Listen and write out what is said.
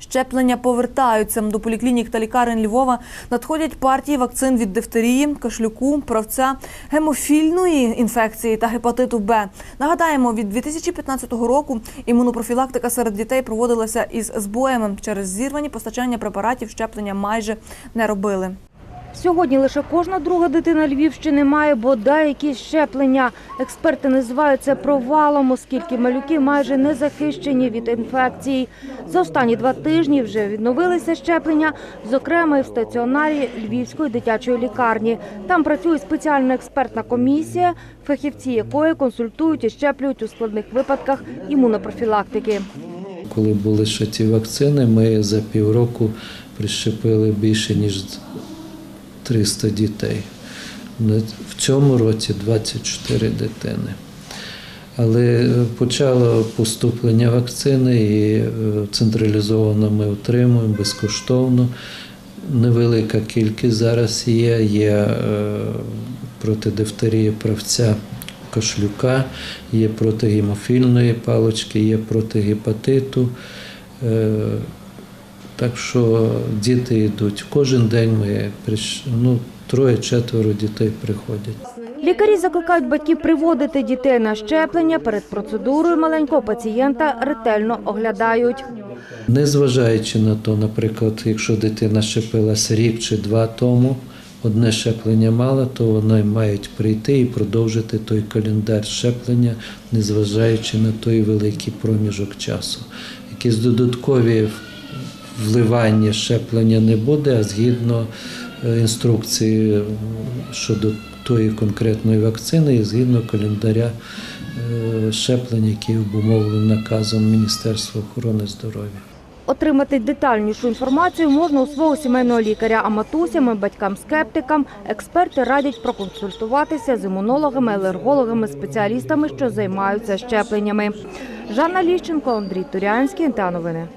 Щеплення повертаються до поліклінік та лікарень Львова. Надходять партії вакцин від дифтерії, кашлюку, правця, гемофільної інфекції та гепатиту Б. Нагадаємо, від 2015 року імунопрофілактика серед дітей проводилася із збоями. Через зірвані постачання препаратів щеплення майже не робили. Сьогодні лише кожна друга дитина Львівщини має бодай якісь щеплення. Експерти називають це провалом, оскільки малюки майже не захищені від інфекцій. За останні два тижні вже відновилися щеплення, зокрема і в стаціонарі Львівської дитячої лікарні. Там працює спеціальна експертна комісія, фахівці якої консультують і щеплюють у складних випадках імунопрофілактики. Коли були ще ті вакцини, ми за півроку прищепили більше ніж 300 дітей. В цьому році 24 дитини. Але почало поступлення вакцини і е, централізовано ми отримуємо безкоштовно. Невелика кількість зараз є. Є е, проти дифтерії правця кашлюка, є проти гемофільної палички, є проти гепатиту. Так що діти йдуть. Кожен день ми ну, троє-четверо дітей приходять. Лікарі закликають батьків приводити дітей на щеплення. Перед процедурою маленького пацієнта ретельно оглядають. Незважаючи на то, наприклад, якщо дитина щепилася рік чи два тому, одне щеплення мала, то вони мають прийти і продовжити той календар щеплення, незважаючи на той великий проміжок часу. Якісь додаткові вливання щеплення не буде, а згідно е, інструкції щодо тої конкретної вакцини і згідно календаря е, щеплень, який обумовлений наказом Міністерства охорони здоров'я. Отримати детальнішу інформацію можна у свого сімейного лікаря. А матусям батькам-скептикам експерти радять проконсультуватися з імунологами, алергологами, спеціалістами, що займаються щепленнями. Жанна Ліщенко, Андрій Турянський, НТА Новини.